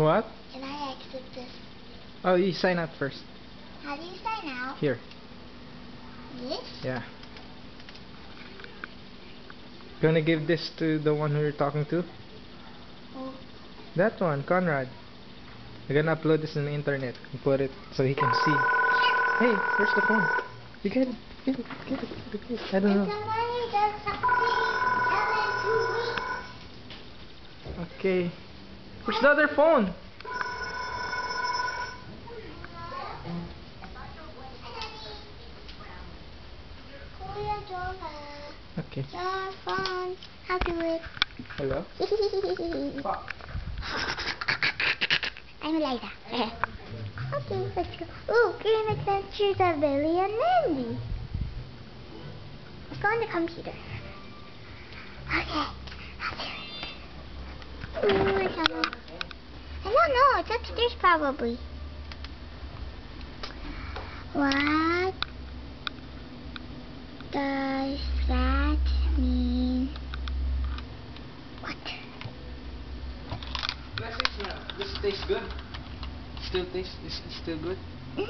What? Can I exit this? Oh, you sign out first. How do you sign out? Here. This? Yeah. Gonna give this to the one who you're talking to? Oh, That one, Conrad. We're gonna upload this on the internet and put it so he can see. Hey, where's the phone? You get it, get it, get it, get it. I don't know. somebody does something and then two weeks. Okay. Where's the other phone? Okay. your phone. How do it? Hello? I'm Eliza. okay, let's go. Ooh, Green Adventures of Billy and Mandy. Let's go on the computer. Okay. I'll do it. Ooh, I It's probably. What does that mean? What? This tastes good. Still tastes, is still good? Mhm.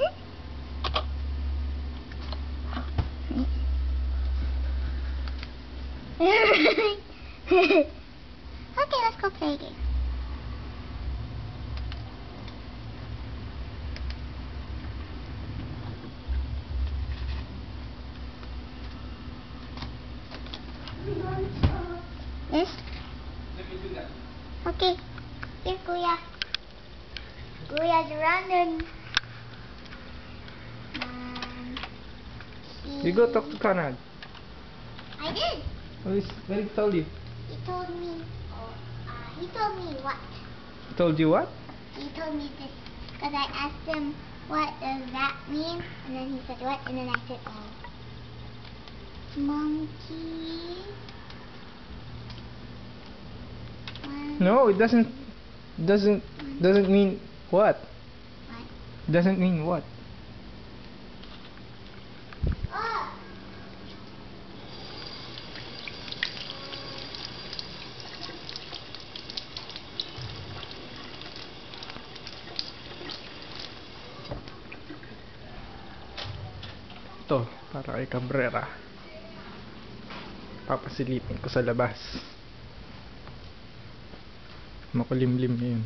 okay, let's go play a game. Yes? Let me do that. Okay. Here, Kuya. Kuya's running. Um, You go talk to Conrad. I did. What is, what did he tell you? He told me. Oh, uh, he told me what? He told you what? He told me this because I asked him what does that mean, and then he said what, and then I said oh. Monkey. One, No, it doesn't doesn't doesn't mean what? What? Doesn't mean what? Oh. Ito, para kay Cabrera. Papasilipin ko sa labas. Makulimlim yun.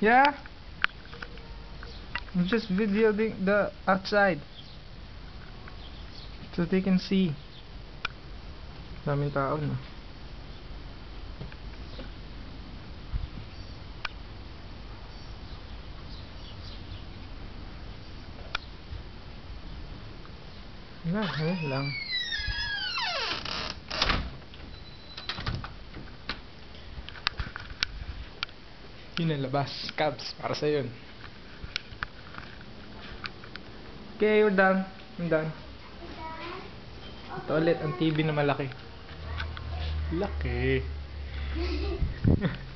Yeah? I'm just videoing the outside. So they can see. Daming tao. Wala, ayun lang. Yun ang labas. Cabs, para sa yun. Okay, we're done. I'm done. Ito ulit, ang TV na malaki. Laki.